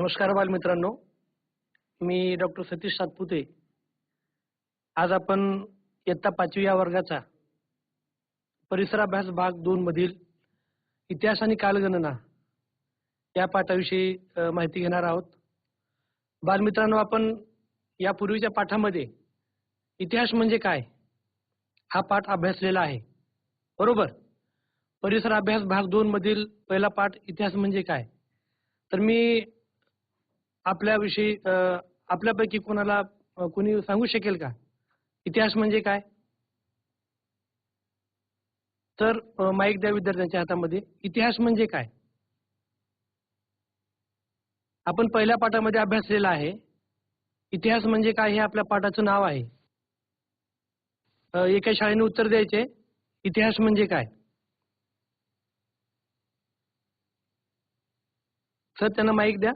नमस्कार बालमित्रांनो. मी डॉक्टर सतीश सातपुते. आज आपण इयत्ता पाचवी या वर्गाचा परिसराभ्यास भाग दोन मधील इतिहास आणि कालगणना या पाठाविषयी माहिती घेणार आहोत. बालमित्रांनो आपण यापूर्वीच्या पाठामध्ये इतिहास म्हणजे काय हा पाठ अभ्यासलेला आहे. बरोबर? परिसर अभ्यास भाग दोन मधील पहिला पाठ इतिहास म्हणजे काय? तर मी आपल्याविषयी आपल्यापैकी कोणाला कोणी सांगू शकेल का? इतिहास म्हणजे काय? तर माईक द्या विद्यार्थ्यांच्या हातामध्ये. इतिहास म्हणजे काय? आपण पहिल्या पाठामध्ये अभ्यासलेला आहे. इतिहास म्हणजे काय हे आपल्या पाठाचं नाव आहे. एका शाळेने उत्तर द्यायचे. इतिहास म्हणजे काय? सर त्यांना माईक द्या.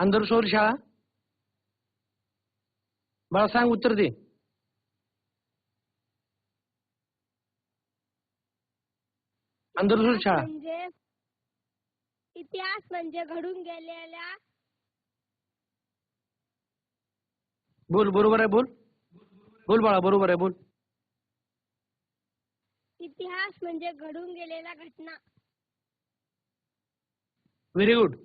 अंधरसोर शाळा? बाळा सांग उत्तर दे. अंधरसोर शाळा. म्हणजे इतिहास म्हणजे घडून गेलेल्या बोल बरोबर आहे बोल. बोल बाळा बरोबर आहे बोल. इतिहास म्हणजे घडून गेलेल्या घटना. व्हेरी गुड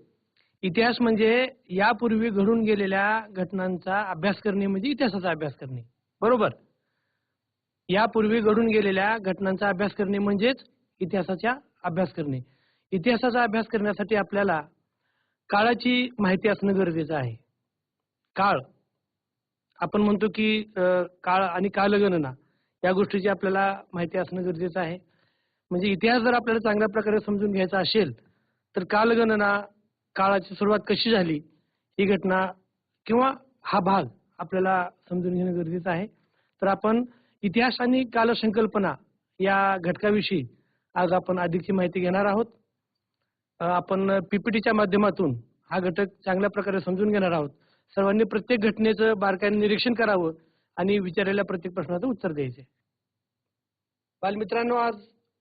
इतिहास म्हणजे यापूर्वी घडून गेलेल्या घटनांचा अभ्यास करणे म्हणजे इतिहासाचा अभ्यास करणे. बरोबर? यापूर्वी घडून गेलेल्या घटनांचा अभ्यास करणे म्हणजेच इतिहासाचा अभ्यास करणे. इतिहासाचा अभ्यास करण्यासाठी आपल्याला काळाची माहिती असणं गरजेचं आहे. काळ. आपण म्हणतो की काळ आणि कालगणना या गोष्टीची आपल्याला माहिती असणं गरजेचं आहे. म्हणजे इतिहास जर आपल्याला चांगल्या प्रकारे समजून घ्यायचा असेल तर कालगणना काळाची सुरुवात कशी झाली ही घटना किंवा हा भाग आपल्याला समजून घेणं गरजेचं आहे. तर आपण इतिहास आणि कालसंकल्पना या घटकाविषयी आज आपण अधिकची माहिती घेणार आहोत. आपण पीपीटीच्या माध्यमातून हा घटक चांगल्या प्रकारे समजून घेणार आहोत. सर्वांनी प्रत्येक घटनेचं बारकाईने निरीक्षण करावं आणि विचारलेल्या प्रत्येक प्रश्नाचं उत्तर द्यायचे. बालमित्रांनो आज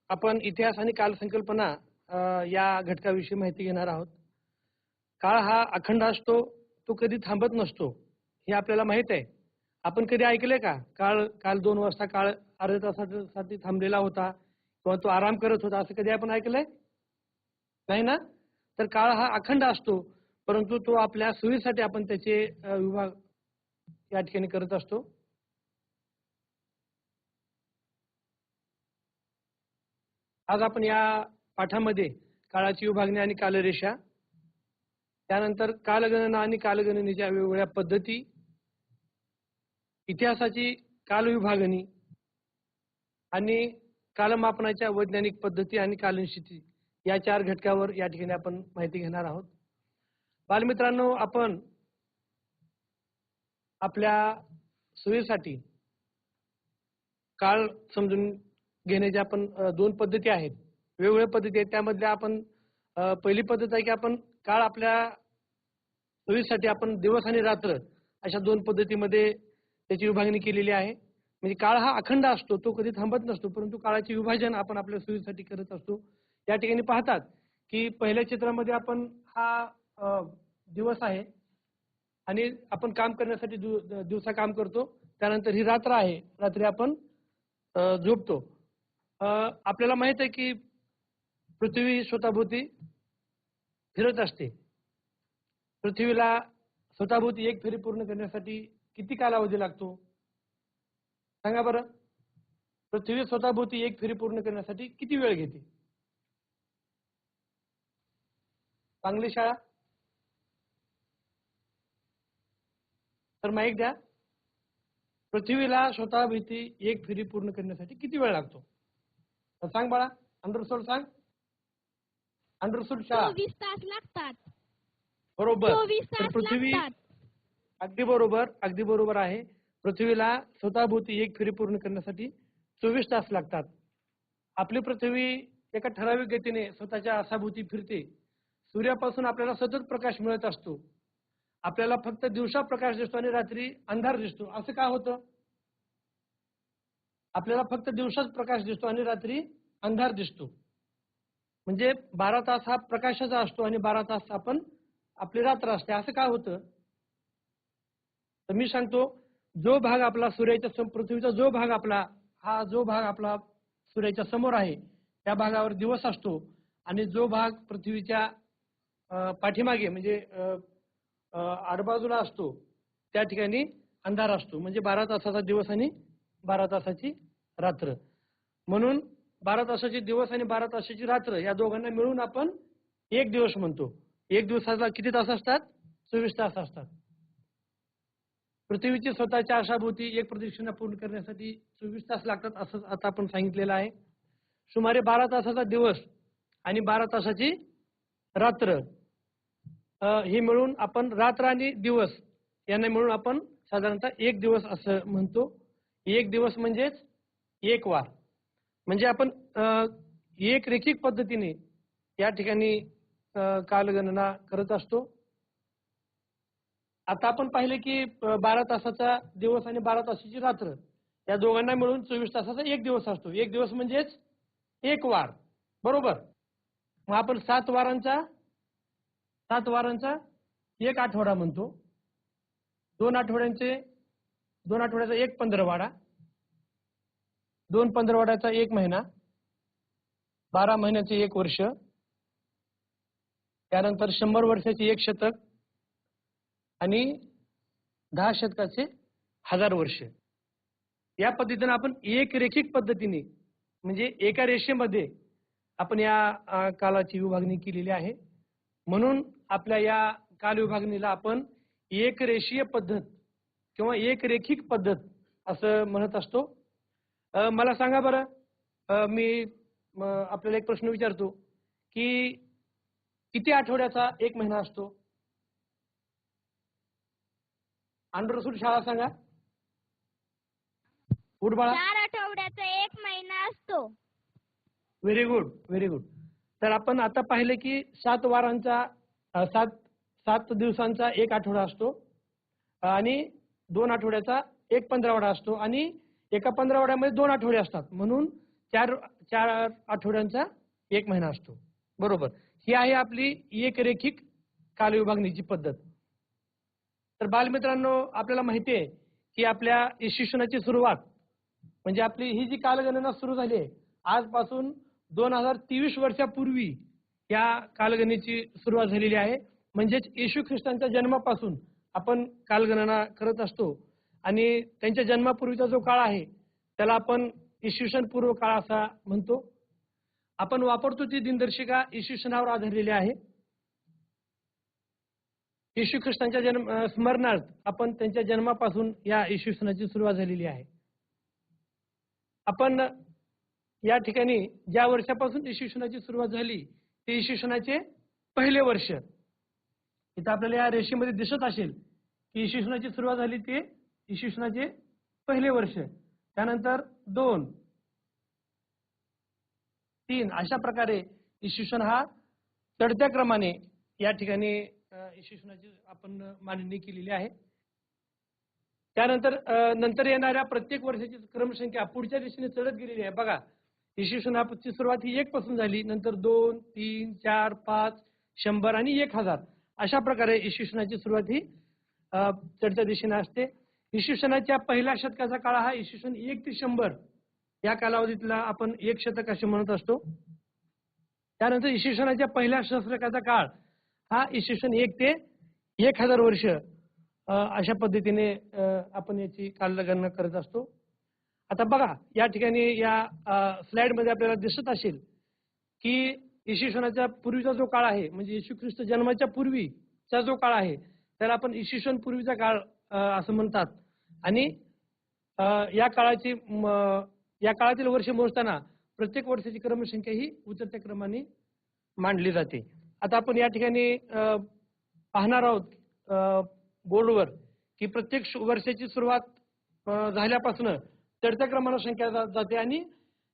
आपण इतिहास आणि कालसंकल्पना या घटकाविषयी माहिती घेणार आहोत. काळ हा अखंड असतो तो कधी थांबत नसतो हे आपल्याला माहीत आहे. आपण कधी ऐकले का? काळ काल दोन वाजता काळ अर्ध्या तासासाठी थांबलेला होता किंवा तो आराम करत होता असं कधी आपण ऐकलंय? नाही ना? तर काळ हा अखंड असतो परंतु तो आपल्या सोयीसाठी आपण त्याचे विभाग या ठिकाणी करत असतो. आज आपण या पाठामध्ये काळाची विभागणी आणि कालरेषा त्यानंतर कालगणना आणि कालगणनेच्या वेगवेगळ्या पद्धती इतिहासाची कालविभागणी आणि कालमापनाच्या वैज्ञानिक पद्धती आणि कालनिश्चिती या चार घटकावर या ठिकाणी आपण माहिती घेणार आहोत. बालमित्रांनो आपण आपल्या सोयीसाठी काळ समजून घेण्याच्या आपण दोन पद्धती आहेत. वेगवेगळ्या पद्धती आहेत. त्यामधल्या आपण पहिली पद्धत आहे की आपण काळ आपल्या सोयीसाठी आपण दिवस आणि रात्र अशा दोन पद्धतीमध्ये त्याची विभागणी केलेली आहे. म्हणजे काळ हा अखंड असतो तो कधी थांबत नसतो परंतु काळाचे विभाजन आपण आपल्या सोयीसाठी करत असतो. या ठिकाणी पाहतात की पहिल्या चित्रामध्ये आपण हा दिवस आहे आणि आपण काम करण्यासाठी दिवसा काम करतो. त्यानंतर ही रात्र आहे रात्री आपण झोपतो. आपल्याला माहीत आहे की पृथ्वी स्वतःभोवती फिरत असते. पृथ्वीला स्वतःभोवती एक फेरी पूर्ण करण्यासाठी किती कालावधी लागतो? सांगा बरं. पृथ्वी स्वतःभोवती एक फेरी पूर्ण करण्यासाठी किती वेळ घेते? चांगली शाळा? तर माहीत द्या पृथ्वीला स्वतःभोवती एक फेरी पूर्ण करण्यासाठी किती वेळ लागतो? तर सांग बाळा अंडरसूड सांग. अंडरसूड शाळा चोवीस तास लागतात. बरोबर. चोवीस तर तास पृथ्वी लागतात. अगदी बरोबर अगदी बरोबर आहे. पृथ्वीला स्वतःभोवती एक फेरी पूर्ण करण्यासाठी चोवीस तास लागतात. आपली पृथ्वी एका ठराविक गतीने स्वतःच्या आसाभोवती फिरते. सूर्यापासून आपल्याला सतत प्रकाश मिळत असतो. आपल्याला फक्त दिवसा प्रकाश दिसतो आणि रात्री अंधार दिसतो. असं का होतं? आपल्याला फक्त दिवसाच प्रकाश दिसतो आणि रात्री अंधार दिसतो. म्हणजे बारा तास हा प्रकाशाचा असतो आणि बारा तास आपण आपली रात्र असते. असं काय होतं? तर मी सांगतो जो भाग आपला सूर्याच्या पृथ्वीचा जो भाग आपला हा जो भाग आपला सूर्याच्या समोर आहे त्या भागावर दिवस असतो आणि जो भाग पृथ्वीच्या अं, पाठीमागे म्हणजे आडबाजूला असतो त्या ठिकाणी अंधार असतो. म्हणजे बारा तासाचा दिवस आणि बारा तासाची रात्र. म्हणून बारा तासाचे दिवस आणि बारा तासाची रात्र या दोघांना मिळून आपण एक दिवस म्हणतो. एक दिवसाला किती तास असतात? चोवीस तास असतात. पृथ्वीची स्वतःच्या आशाभोवती एक प्रदक्षिणा पूर्ण करण्यासाठी चोवीस तास लागतात असं आता आपण सांगितलेलं आहे. सुमारे बारा तासाचा दिवस आणि बारा तासाची रात्र हे मिळून आपण रात्र आणि दिवस यांना मिळून आपण साधारणतः एक दिवस असं म्हणतो. एक दिवस म्हणजेच एक वार. म्हणजे आपण एक रेखिक पद्धतीने या ठिकाणी कालगणना करत असतो. आता आपण पाहिले की बारा तासाचा दिवस आणि बारा तासाची रात्र या दोघांना मिळून चोवीस तासाचा एक दिवस असतो. एक दिवस म्हणजेच एक वार. बरोबर? मग आपण सात वारांचा सात वारांचा एक आठवडा म्हणतो. दोन आठवड्यांचे दोन आठवड्याचा एक पंधरवाडा. दोन पंधरवाड्याचा एक महिना बारा महिन्याचे एक वर्ष त्यानंतर शंभर वर्षाचे एक शतक आणि दहा शतकाचे हजार वर्ष. या पद्धतीने आपण एक रेखिक पद्धतीने म्हणजे एका रेषेमध्ये आपण या कालाची विभागणी केलेली आहे. म्हणून आपल्या या काल विभागणीला आपण एक रेषीय पद्धत किंवा एक रेखिक पद्धत असं म्हणत असतो. मला सांगा बरं. मी आपल्याला एक प्रश्न विचारतो की किती आठवड्याचा एक महिना असतो? रसूल शाळा सांगा. बाळा. चार आठवड्याचा एक महिना असतो. व्हेरी गुड व्हेरी गुड तर आपण आता पाहिले की सात वारांचा सात सात दिवसांचा एक आठवडा असतो. आणि दोन आठवड्याचा एक पंधरावडा असतो. आणि एका पंधरावड्यामध्ये दोन आठवडे असतात. म्हणून चार चार आठवड्यांचा एक महिना असतो. बरोबर. ही आहे आपली एक रेखिक कालविभागणीची पद्धत. तर बालमित्रांनो आपल्याला माहिती आहे की आपल्या इसवी सुरुवात म्हणजे आपली ही जी कालगणना सुरू झाली आहे आजपासून दोन हजार तेवीस वर्षापूर्वी या कालगणनेची सुरुवात झालेली आहे. म्हणजेच येशू ख्रिस्तांच्या जन्मापासून आपण कालगणना करत असतो. आणि त्यांच्या जन्मापूर्वीचा जो काळ आहे त्याला आपण इसवी सन पूर्व काळ असा म्हणतो. आपण वापरतो ती दिनदर्शिका इसवी आधारलेली आहे. येशू ख्रिस्तांच्या जन्म स्मरणार्थ आपण त्यांच्या जन्मापासून या इसवी सणाची सुरुवात झालेली आहे. आपण या ठिकाणी ज्या वर्षापासून येशू सणाची सुरुवात झाली ते इसवी सणाचे पहिले वर्ष. इथं आपल्याला या रेषेमध्ये दिसत असेल की इसवी सणाची सुरुवात झाली ते इसवी पहिले वर्ष त्यानंतर दोन तीन अशा प्रकारे इसवी सन हा चढत्या क्रमाने या ठिकाणी अ, इसवी आपण मांडणी केलेली आहे. त्यानंतर नंतर येणाऱ्या प्रत्येक वर्षाची क्रमसंख्या पुढच्या दिशेने चढत गेलेली आहे. बघा इसवी सणाची सुरुवात ही एक पासून झाली नंतर दोन तीन चार पाच शंभर आणि एक हजार. अशा प्रकारे इसवी सणाची सुरुवात ही चढत्या दिशेने असते. इसवी सणाच्या पहिल्या शतकाचा काळ हा इसवी सन एक ते शंभर. या कालावधीतला आपण एक शतक असे म्हणत असतो. त्यानंतर इसवी सणाच्या पहिल्या शतकाचा काळ हा इसवी सन एक ते एक हजार वर्ष अशा पद्धतीने आपण याची कालगणना करत असतो. आता बघा या ठिकाणी या स्लाइडमध्ये आपल्याला दिसत असेल की इसवी सणाच्या पूर्वीचा जो काळ आहे म्हणजे येशू ख्रिस्त जन्माच्या पूर्वीचा जो काळ आहे त्याला आपण इसवी सन पूर्वीचा काळ असं म्हणतात. आणि या काळाची या काळातील वर्ष मोजताना प्रत्येक वर्षाची क्रमसंख्या ही उतरत्या क्रमाने मांडली जाते. आता आपण या ठिकाणी पाहणार आहोत बोर्डवर की प्रत्येक वर्षाची सुरुवात झाल्यापासून चढत्या क्रमाने संख्या जाते आणि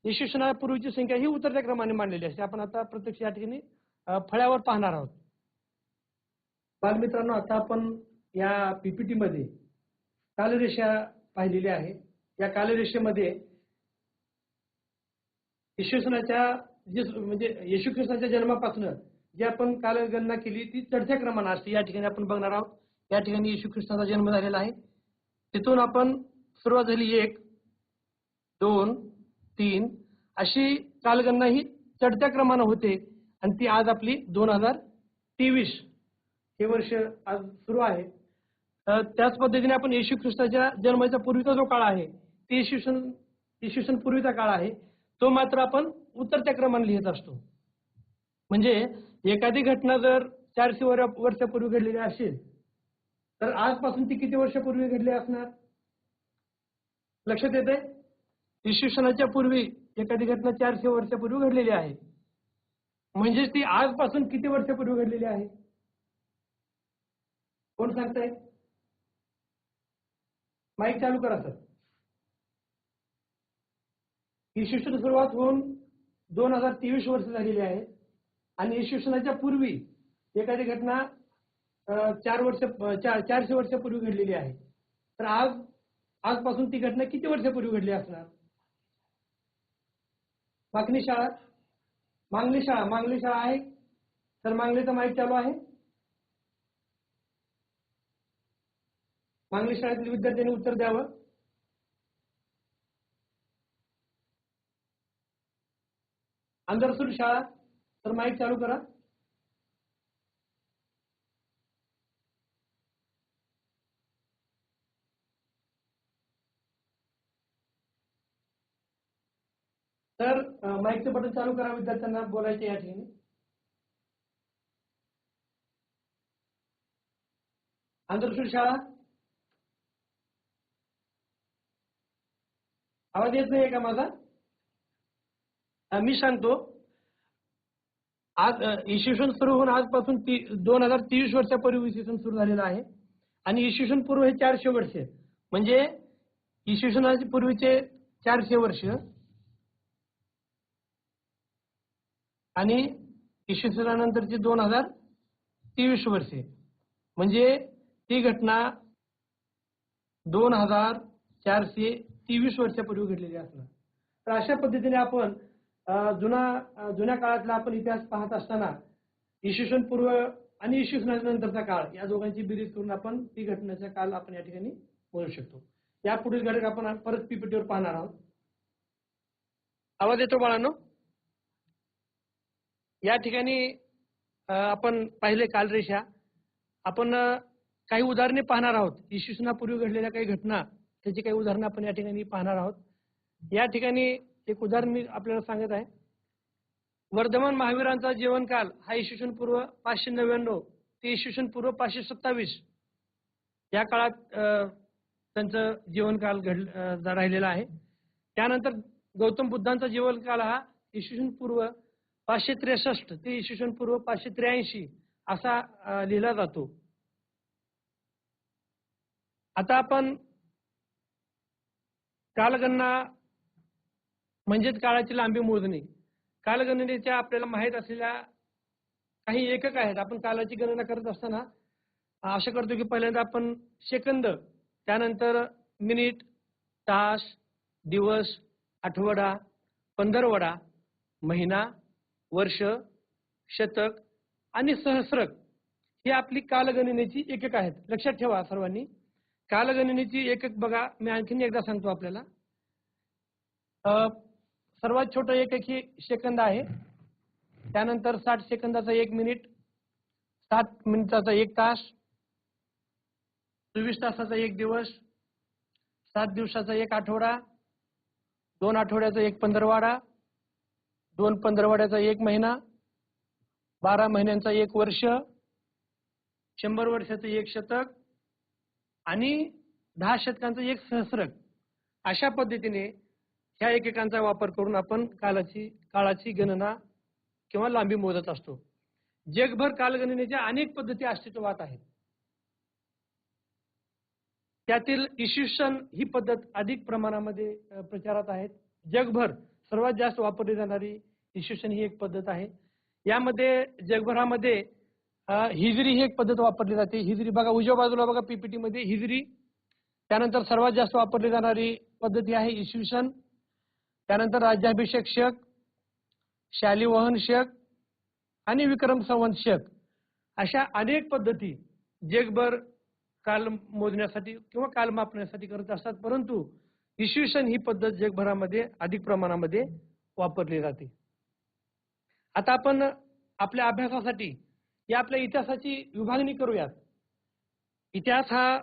इसवी सणापूर्वीची संख्या ही उतरत्या क्रमाने मांडलेली असते. आपण आता प्रत्यक्ष या ठिकाणी फळ्यावर पाहणार आहोत. बालमित्रांनो आता आपण या पीपीटी मध्ये कालरेषा पाहिलेली आहे. या कालरेषेमध्ये इसवी जे म्हणजे येशू ख्रिस्ताच्या जन्मापासून जी आपण कालगणना केली ती चढत्या क्रमानं असते. या ठिकाणी आपण बघणार आहोत. या ठिकाणी येशू ख्रिस्ताचा जन्म झालेला आहे. तिथून आपण सुरुवात झाली एक दोन तीन अशी कालगणना ही चढत्या क्रमानं होते. आणि ती आज आपली दोन हजार तेवीस हे वर्ष आज सुरू आहे. त्याच पद्धतीने आपण येशू ख्रिस्ताच्या जन्माच्या पूर्वीचा जो काळ आहे ते इसवी सन सन पूर्वीचा काळ आहे तो मात्र आपण उतरत्या क्रमाने लिहित असतो. म्हणजे एखादी घटना जर चारशे वर वर्षापूर्वी घडलेली असेल तर आजपासून ती किती वर्षापूर्वी घडली असणार? लक्षात येते इसवी पूर्वी एखादी घटना चारशे वर्षापूर्वी घडलेली आहे. म्हणजेच ती आजपासून किती वर्षापूर्वी घडलेली आहे? कोण सांगताय? माईक चालू करा सर. ही शिक्षण सुरुवात होऊन दोन हजार तेवीस वर्ष झालेली आहे. आणि इसवी पूर्वी एखादी घटना चार वर्ष चार चारशे वर्षापूर्वी घडलेली आहे. तर आज आजपासून ती घटना किती वर्षापूर्वी घडली असणार? मागणी शाळा मांगली शाळा मांगली शाळा आहे. तर मांगलीचा माईक चालू आहे. चांगली शाळेतील विद्यार्थ्यांनी उत्तर द्यावं? अंधरसूर शाळा? तर माईक चालू करा. तर माईकचं बटन चालू करा विद्यार्थ्यांना बोलायचे या ठिकाणी. अंधरसूर शाळा? आवाज येत नाहीये का माझा? मी सांगतो. आज अं, इसवी सन सुरू होऊन आजपासून ती दोन हजार तेवीस वर्षापूर्वी इसवी सुरू झालेलं आहे. आणि इसवीसन पूर्व हे चारशे वर्ष. म्हणजे इसवी पूर्वीचे चारशे वर्ष. आणि इसवी दोन हजार तेवीस वर्षे. म्हणजे ती घटना दोन हजार चारशे तेवीस वर्षापूर्वी घडलेली असणार. तर अशा पद्धतीने आपण जुना जुन्या काळातला आपण इतिहास पाहत असताना इसवी पूर्व आणि इसवी नंतरचा काळ या दोघांची बेरीज करून आपण ती घटनेचा काल आपण या ठिकाणी बोलू शकतो. या पुढील घटक आपण परत पीपीटीवर पाहणार आहोत. आवाज येतो बाळांनो? या ठिकाणी आपण पाहिले कालरेषा. आपण काही उदाहरणे पाहणार आहोत. इसवी घडलेल्या काही घटना. त्याची काही उदाहरणं आपण या ठिकाणी पाहणार आहोत. या ठिकाणी एक उदाहरण मी आपल्याला सांगत आहे. वर्धमान महावीरांचा जीवनकाल हा इसवी सन पूर्व पाचशे नव्याण्णव ते इसवी सन पूर्व पाचशे सत्तावीस या काळात त्यांचं जीवनकाल घड राहिलेला आहे. त्यानंतर गौतम बुद्धांचा जीवनकाल हा इसवी सन पूर्व पाचशे त्रेसष्ट ते इसवी सन पूर्व पाचशे त्र्याऐंशी असा लिहिला जातो. आता आपण कालगणना म्हणजेच काळाची लांबी मोजणे. कालगणनेच्या आपल्याला माहीत असलेल्या काही एकक आहेत. आपण कालाची गणना करत असताना अ, असं करतो की पहिल्यांदा आपण सेकंद त्यानंतर मिनिट तास दिवस आठवडा पंधरवडा महिना वर्ष शतक आणि सहस्रक ही आपली कालगणनेची एकक आहेत. लक्षात ठेवा सर्वांनी. कालगणनेची एक बघा मी आणखीन एकदा सांगतो आपल्याला. सर्वात छोटं एक एक ही सेकंद आहे. त्यानंतर साठ सेकंदाचा एक मिनिट सात मिनिटाचा एक तास चोवीस तासाचा एक दिवस सात दिवसाचा एक आठवडा दोन आठवड्याचा एक पंधरवाडा दोन पंधरवाड्याचा एक महिना बारा महिन्यांचा एक वर्ष शंभर वर्षाचं एक शतक आणि दहा शतकांचं एक सहस्रक. अशा पद्धतीने ह्या एकेकांचा वापर करून आपण कालाची काळाची गणना किंवा लांबी मोजत असतो. जगभर कालगणनेच्या अनेक पद्धती अस्तित्वात आहेत. त्यातील इसवी सन ही पद्धत अधिक प्रमाणामध्ये प्रचारात आहेत. जगभर सर्वात जास्त वापरली जाणारी इसवी सन ही एक पद्धत आहे. यामध्ये जगभरामध्ये हिजरी ही एक पद्धत वापरली जाते. हिजरी बघा उजव्या बाजूला बघा पीपीटी मध्ये हिजरी त्यानंतर सर्वात जास्त वापरली जाणारी पद्धती आहे इसवीसन त्यानंतर राज्याभिषेक शक शालिवाहन शक आणि विक्रम संवंत शक. अशा अनेक पद्धती जगभर काल मोजण्यासाठी किंवा काल मापण्यासाठी करत असतात. परंतु इसवी सन ही पद्धत जगभरामध्ये अधिक प्रमाणामध्ये वापरली जाते. आता आपण आपल्या अभ्यासासाठी या आपल्या इतिहासाची विभागणी करूयात. इतिहास हा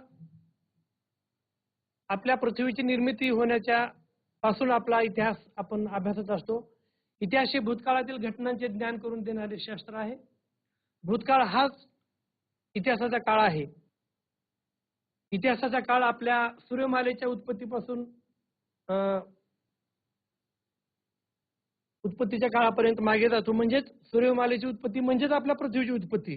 आपल्या पृथ्वीची निर्मिती होण्याच्या पासून आपला इतिहास आपण अभ्यासत असतो. इतिहास हे भूतकाळातील घटनांचे ज्ञान करून देणारे शास्त्र आहे. भूतकाळ हाच इतिहासाचा काळ आहे. इतिहासाचा काळ आपल्या सूर्यमालेच्या उत्पत्तीपासून अं, उत्पत्तीच्या काळापर्यंत मागे जातो. म्हणजेच सूर्यमालेची उत्पत्ती म्हणजेच आपल्या पृथ्वीची उत्पत्ती.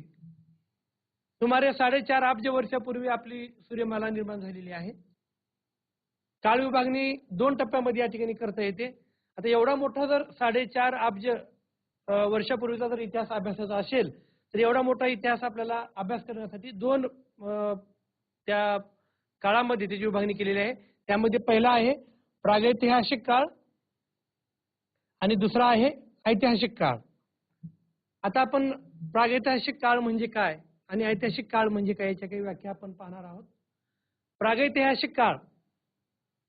सुमारे साडेचार अब्ज वर्षापूर्वी आपली सूर्यमाला निर्माण झालेली आहे. काळ विभागणी दोन टप्प्यामध्ये या ठिकाणी करता येते. आता एवढा मोठा जर साडेचार अब्ज वर्षापूर्वीचा जर इतिहास अभ्यासाचा असेल तर एवढा मोठा इतिहास आपल्याला अभ्यास करण्यासाठी दोन अं, त्या काळामध्ये त्याची विभागणी केलेली आहे त्यामध्ये पहिला आहे प्रागैतिहासिक काळ आणि दुसरा आहे ऐतिहासिक काळ. आता आपण प्रागैतिहासिक काळ म्हणजे काय आणि ऐतिहासिक काळ म्हणजे काय याच्या काही व्याख्या आपण पाहणार आहोत. प्रागैतिहासिक काळ.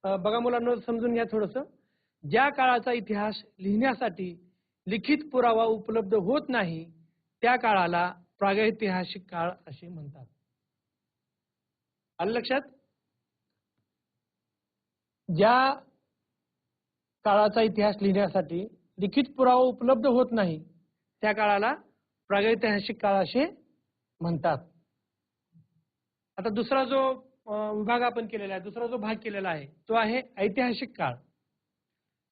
बघा मुलांना समजून घ्या थोडस. ज्या काळाचा इतिहास लिहिण्यासाठी लिखित पुरावा उपलब्ध होत नाही त्या काळाला प्रागैतिहासिक काळ असे म्हणतात. आलं लक्षात? ज्या काळाचा इतिहास लिहिण्यासाठी लिखित पुरावा उपलब्ध होत नाही. त्या काळाला प्रागैतिहासिक काळ असे म्हणतात. आता दुसरा जो विभाग आपण केलेला आहे दुसरा जो भाग केलेला आहे तो आहे ऐतिहासिक काळ.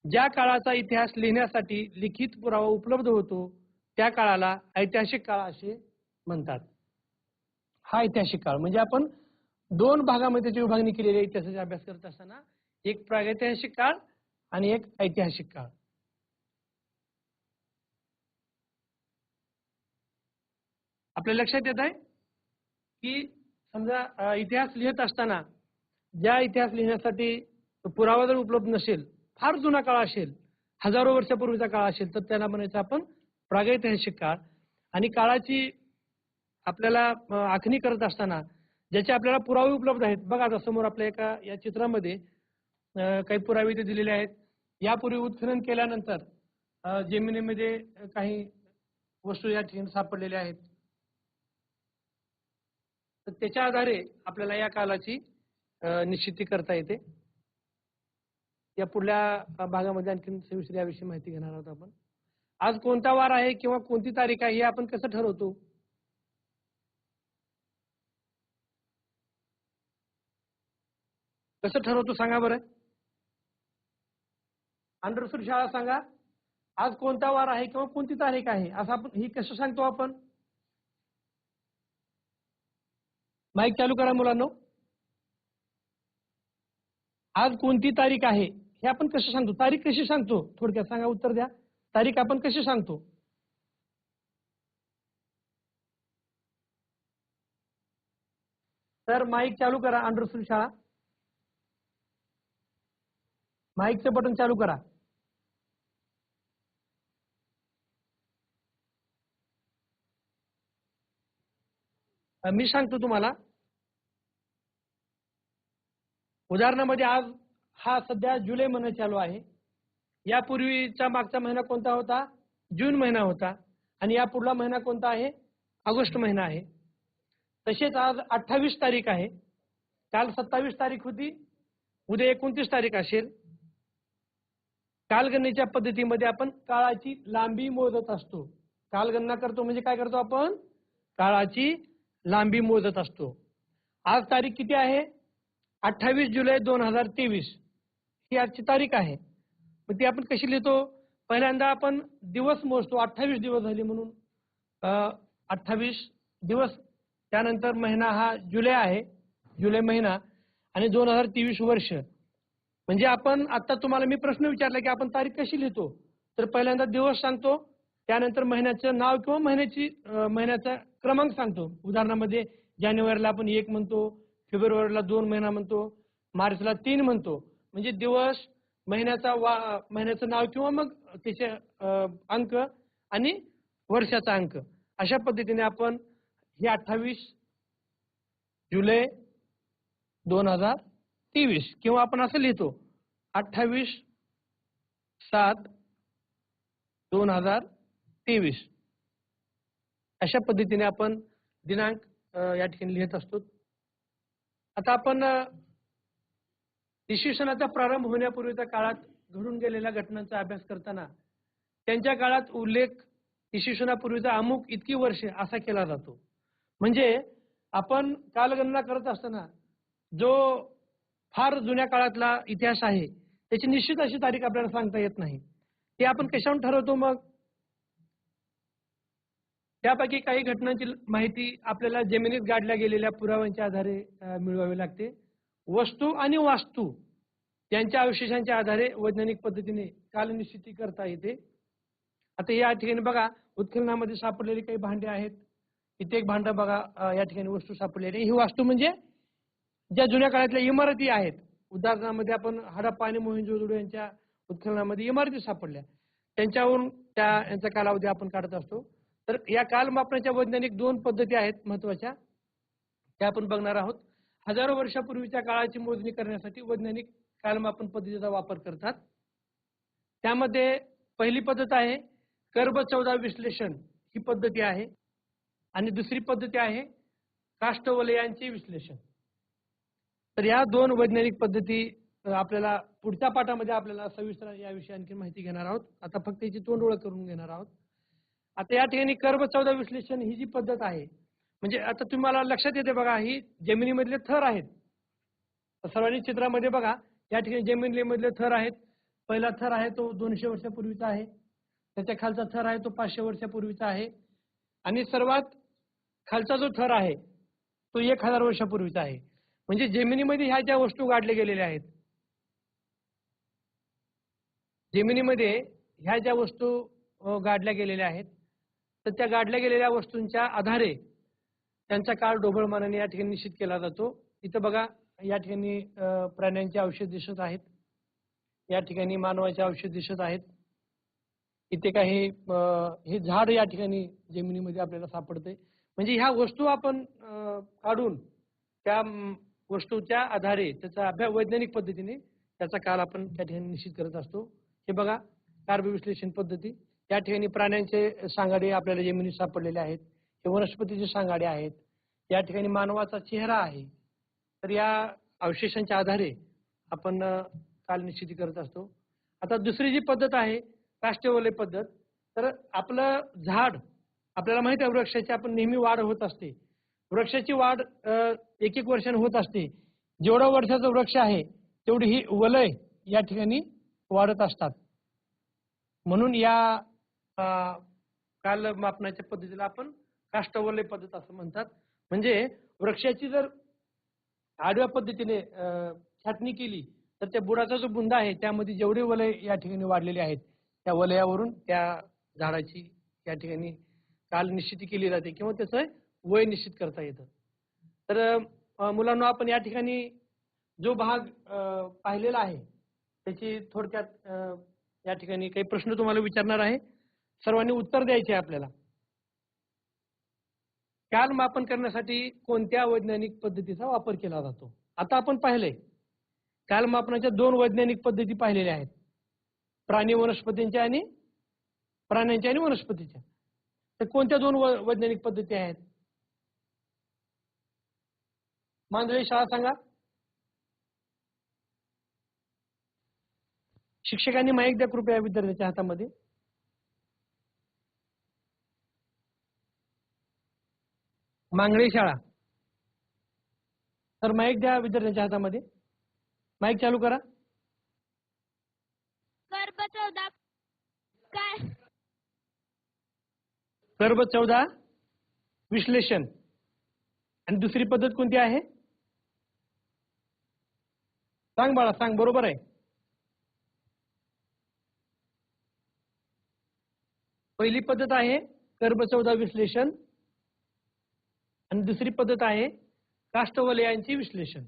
ज्या काळाचा इतिहास लिहिण्यासाठी लिखित पुरावा उपलब्ध होतो त्या काळाला ऐतिहासिक काळ असे म्हणतात. हा ऐतिहासिक काळ म्हणजे आपण दोन भागामध्ये त्याची विभागणी केलेली आहे इतिहासाचा अभ्यास करत असताना एक प्रागैतिहासिक काळ आणि एक ऐतिहासिक काळ. आपल्या लक्षात येत आहे? की समजा इतिहास लिहित असताना ज्या इतिहास लिहिण्यासाठी पुरावा जर उपलब्ध नसेल फार जुना काळ असेल हजारो वर्षापूर्वीचा काळ असेल तर त्याला म्हणायचं आपण प्रागैतिहासिक काळ. आणि काळाची आपल्याला आखणी करत असताना ज्याचे आपल्याला पुरावे उपलब्ध आहेत. बघा आता समोर आपल्या एका या चित्रामध्ये काही पुरावे इथे दिलेले आहेत. यापूर्वी उत्खनन केल्यानंतर जमिनीमध्ये काही वस्तू या ठिकाणी सापडलेल्या आहेत. तर त्याच्या आधारे आपल्याला या कालाची निश्चिती करता येते. या पुढल्या भागामध्ये आणखी सविस्तर याविषयी माहिती घेणार आहोत आपण. आज कोणता वार आहे किंवा कोणती तारीख आहे हे आपण कसं ठरवतो? कसं ठरवतो सांगा बरं. अंडरसूट शाळा सांगा. आज कोणता वार आहे किंवा कोणती तारीख आहे? असं आपण ही कसं सांगतो आपण? माईक चालू करा मुलांनो. आज कोणती तारीख आहे? हे आपण कसं सांगतो? तारीख कशी सांगतो? थोडक्यात सांगा उत्तर द्या. तारीख आपण कशी सांगतो? तर माईक चालू करा अंडरसूट शाळा. माईकचं बटन चालू करा. मी सांगतो तुम्हाला. उदाहरणामध्ये आज हा सध्या जुलै महिना चालू आहे. यापूर्वीचा मागचा महिना कोणता होता? जून महिना होता. आणि या पुढला महिना कोणता आहे? ऑगस्ट महिना आहे. तसेच आज अठ्ठावीस तारीख आहे. काल सत्तावीस तारीख होती. उद्या एकोणतीस तारीख असेल. कालगणनेच्या पद्धतीमध्ये आपण काळाची लांबी मोजत असतो. कालगणना करतो म्हणजे काय करतो आपण? काळाची लांबी मोजत असतो. आज तारीख किती आहे? अठ्ठावीस जुलै दोन हजार तेवीस. ही आजची तारीख आहे. मग ती आपण कशी लिहितो? पहिल्यांदा आपण दिवस मोजतो. अठ्ठावीस दिवस झाले म्हणून. अठ्ठावीस दिवस. त्यानंतर महिना हा जुलै आहे. जुलै महिना. आणि दोन हजार तेवीस वर्ष. म्हणजे आपण आता तुम्हाला मी प्रश्न विचारला की आपण तारीख कशी लिहितो? तर पहिल्यांदा दिवस सांगतो. त्यानंतर महिन्याचं नाव किंवा महिन्याची महिन्याचा क्रमांक सांगतो. उदाहरणामध्ये जानेवारीला आपण एक म्हणतो फेब्रुवारीला दोन महिना म्हणतो मार्चला तीन म्हणतो. म्हणजे दिवस महिन्याचा वा महिन्याचं नाव किंवा मग त्याचे अंक आणि वर्षाचा अंक. अशा पद्धतीने आपण हे अठ्ठावीस जुलै दोन हजार तेवीस किंवा आपण असं लिहितो अठ्ठावीस सात दोन हजार तेवीस. अशा पद्धतीने आपण दिनांक या ठिकाणी लिहित असतो. आता आपण अ, इसवी सणाचा प्रारंभ होण्यापूर्वीच्या काळात घडून गेलेल्या घटनांचा अभ्यास करताना त्यांच्या काळात उल्लेख इसवी सणापूर्वीचा अमुक इतकी वर्षे असा केला जातो. म्हणजे आपण कालगणना करत असताना जो फार जुन्या काळातला इतिहास आहे त्याची निश्चित अशी तारीख आपल्याला सांगता येत नाही. ते आपण कशावरून ठरवतो मग? त्यापैकी काही घटनांची माहिती आपल्याला जमिनीत गाडल्या गेलेल्या पुराव्यांच्या आधारे मिळवावी लागते. वस्तू आणि वास्तू यांच्या अवशेषांच्या आधारे वैज्ञानिक पद्धतीने कालनिश्चिती करता येते. आता या ठिकाणी बघा उत्खननामध्ये सापडलेली काही भांडे आहेत. इथे एक भांडं बघा या ठिकाणी वस्तू सापडलेली ही वास्तू म्हणजे ज्या जुन्या काळातल्या इमारती आहेत. उदाहरणामध्ये आपण हडप्पा आणि मोहिंजोदडो यांच्या उत्खननामध्ये इमारती सापडल्या. त्यांच्यावरून त्या यांचा कालावधी आपण काढत असतो. तर या कालमापनाच्या वैज्ञानिक दोन पद्धती आहेत महत्त्वाच्या त्या आपण बघणार आहोत. हजारो वर्षापूर्वीच्या काळाची मोजणी करण्यासाठी वैज्ञानिक कालमापन पद्धतीचा वापर करतात. त्यामध्ये पहिली पद्धत आहे कर्ब चौदा विश्लेषण ही पद्धती आहे. आणि दुसरी पद्धती आहे काष्टवलयांचे विश्लेषण. तर या दोन वैज्ञानिक पद्धती आपल्याला पुढच्या पाठामध्ये आपल्याला सविस्तर याविषयी आणखी माहिती घेणार आहोत. आता फक्त याची तोंड ओळख करून घेणार आहोत. आता या ठिकाणी कर्ब चौदा विश्लेषण ही जी पद्धत आहे म्हणजे आता तुम्हाला लक्षात येते बघा ही जमिनीमधले थर आहेत. सर्वांनी चित्रामध्ये बघा या ठिकाणी जमिनीमधले थर आहेत. पहिला थर आहे तो दोनशे वर्षापूर्वीचा आहे. त्याच्या खालचा थर आहे तो पाचशे वर्षापूर्वीचा आहे. आणि सर्वात खालचा जो थर आहे तो एक हजार वर्षापूर्वीचा आहे. म्हणजे जमिनीमध्ये ह्या ज्या वस्तू गाडल्या गेलेल्या आहेत जमिनीमध्ये ह्या ज्या वस्तू गाडल्या गेलेल्या आहेत तर त्या गाडल्या गेलेल्या वस्तूंच्या आधारे त्यांचा काळ ढोबळमानाने या ठिकाणी निश्चित केला जातो. इथं बघा या ठिकाणी प्राण्यांचे औषध दिसत आहेत. या ठिकाणी मानवाचे औषध दिसत आहेत. इथे काही हे झाड या ठिकाणी जमिनीमध्ये आपल्याला सापडते म्हणजे ह्या वस्तू आपण काढून त्या वस्तूच्या आधारे त्याचा अभ्यास वैज्ञानिक पद्धतीने त्याचा काल आपण त्या ठिकाणी निश्चित करत असतो. हे बघा कार्ब विश्लेषण पद्धती. या ठिकाणी प्राण्यांचे सांगाडे आपल्याला जमिनीत सापडलेले आहेत. हे वनस्पतीचे सांगाडे आहेत. या ठिकाणी मानवाचा चेहरा आहे. तर या अवशेषांच्या आधारे आपण काल निश्चिती करत असतो. आता दुसरी जी पद्धत आहे काष्टवलय पद्धत. तर आपलं झाड आपल्याला माहिती आहे वृक्षाची आपण नेहमी वाढ होत असते. वृक्षाची वाढ एक एक वर्षाने होत असते. जेवढा वर्षाचा वृक्ष आहे तेवढी ही वलय या ठिकाणी वाढत असतात. म्हणून या काल मापनाच्या पद्धतीला आपण काष्टवलय पद्धत असं म्हणतात. म्हणजे वृक्षाची जर आडव्या पद्धतीने छाटणी केली तर त्या बुडाचा जो बुंदा आहे त्यामध्ये जेवढे वलय या ठिकाणी वाढलेले आहेत त्या वलयावरून त्या झाडाची या ठिकाणी काल निश्चिती केली जाते किंवा त्याचं वय निश्चित करता येतं. तर मुलांना आपण या ठिकाणी जो भाग पाहिलेला आहे त्याची थोडक्यात या ठिकाणी काही प्रश्न तुम्हाला विचारणार आहे. सर्वांनी उत्तर द्यायचे आपल्याला. काल मापन करण्यासाठी कोणत्या वैज्ञानिक पद्धतीचा वापर केला जातो? आता आपण पाहिलंय काल मापनाच्या दोन वैज्ञानिक पद्धती पाहिलेल्या आहेत. प्राणी वनस्पतींच्या आणि प्राण्यांच्या आणि वनस्पतीच्या. तर कोणत्या दोन वैज्ञानिक पद्धती आहेत? मांजळी शाळा सांगा. शिक्षकांनी माहिती द्या कृपया विद्यार्थ्याच्या हातामध्ये. मांगळे शाळा. तर माईक द्या विद्यार्थ्यांच्या हातामध्ये. माईक चालू करा. कर्ब चौदा. काय? कर्ब चौदा विश्लेषण. आणि दुसरी पद्धत कोणती आहे? सांग बाळा सांग बरोबर आहे. पहिली पद्धत आहे कर्ब चौदा विश्लेषण. आणि दुसरी पद्धत आहे काष्टवलयांचे विश्लेषण.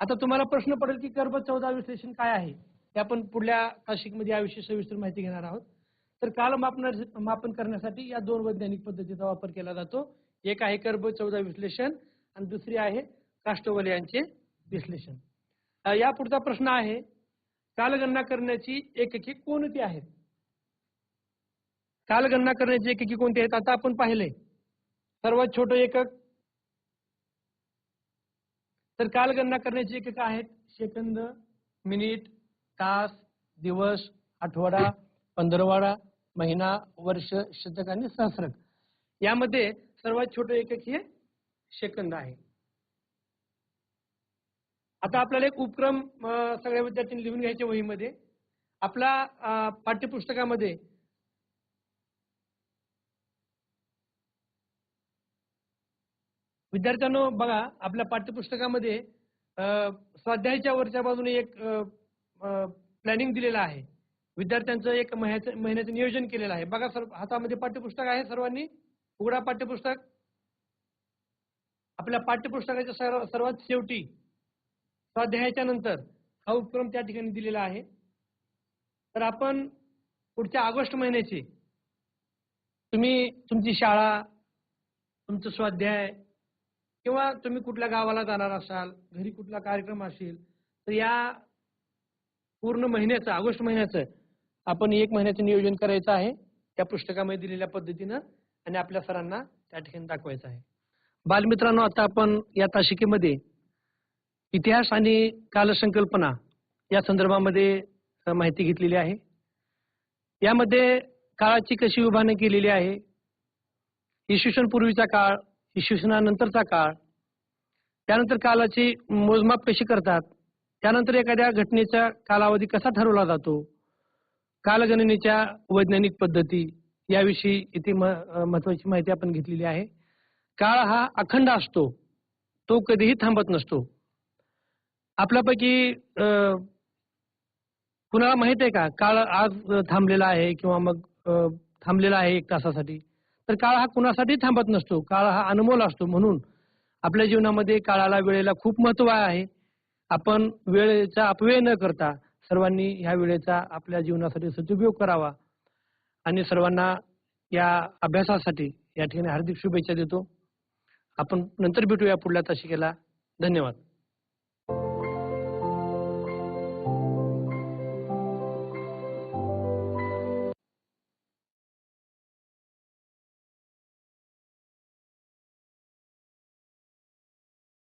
आता तुम्हाला प्रश्न पडेल की कर्ब चौदा विश्लेषण काय आहे? हे आपण पुढल्या काशिकमध्ये याविषयी सविस्तर माहिती घेणार आहोत. तर काल मापन मापन करण्यासाठी या दोन वैज्ञानिक पद्धतीचा वापर केला जातो. एक आहे कर्ब चौदा विश्लेषण आणि दुसरी आहे काष्टवलयांचे विश्लेषण. या पुढचा प्रश्न आहे कालगणना करण्याची एकके कोणती आहेत? कालगणना करण्याची एकके कोणती आहेत? आता आपण पाहिले सर्वात छोटं एकक. तर कालगणना करण्याची एकक आहेत. सेकंद मिनिट तास दिवस आठवडा पंधरवाडा महिना वर्ष शतक आणि सहस्रक. यामध्ये सर्वात छोटं एकक हे सेकंद आहे. आता आपल्याला एक उपक्रम सगळ्या विद्यार्थ्यांनी लिहून घ्यायचे वहीमध्ये. आपला पाठ्यपुस्तकामध्ये विद्यार्थ्यांनो बघा आपल्या पाठ्यपुस्तकामध्ये स्वाध्यायाच्या वरच्या बाजूने एक प्लॅनिंग दिलेलं आहे. विद्यार्थ्यांचं एक महिन्याचं महिन्याचं नियोजन केलेलं आहे. बघा सर हातामध्ये पाठ्यपुस्तक आहे सर्वांनी? उघडा पाठ्यपुस्तक. आपल्या पाठ्यपुस्तकाच्या सर्व सर्वात शेवटी स्वाध्यायाच्या नंतर हा उपक्रम त्या ठिकाणी दिलेला आहे. तर आपण पुढच्या ऑगस्ट महिन्याची तुम्ही तुमची शाळा तुमचं स्वाध्याय किंवा तुम्ही कुठल्या गावाला जाणार असाल घरी कुठला कार्यक्रम असेल तर या पूर्ण महिन्याचं ऑगस्ट महिन्याचं आपण एक महिन्याचं नियोजन करायचं आहे. त्या पुस्तकामध्ये दिलेल्या पद्धतीनं आणि आपल्या सरांना त्या ठिकाणी दाखवायचं आहे. बालमित्रांनो आता आपण या ताशिकेमध्ये इतिहास आणि कालसंकल्पना या संदर्भामध्ये माहिती घेतलेली आहे. यामध्ये काळाची कशी विभागणी केलेली आहे इसवी सन पूर्वीचा काळ इसवी काळ. त्यानंतर कालाची मोजमाप कशी करतात? त्यानंतर एखाद्या घटनेचा कालावधी कसा ठरवला जातो? कालगणनेच्या वैज्ञानिक पद्धती याविषयी इथे म- महत्वाची माहिती आपण घेतलेली आहे. काळ हा अखंड असतो. तो कधीही थांबत नसतो. आपल्यापैकी कुणाला माहीत आहे का? काळ आज थांबलेला आहे किंवा मग थांबलेला आहे एक तासासाठी? तर काळ हा कुणासाठी थांबत नसतो. काळ हा अनमोल असतो. म्हणून आपल्या जीवनामध्ये काळाला वेळेला खूप महत्त्व आहे. आपण वेळेचा अपव्यय न करता सर्वांनी ह्या वेळेचा आपल्या जीवनासाठी सदुपयोग करावा. आणि सर्वांना या अभ्यासासाठी या ठिकाणी हार्दिक शुभेच्छा देतो. आपण नंतर भेटूया पुढल्या तशी केला धन्यवाद.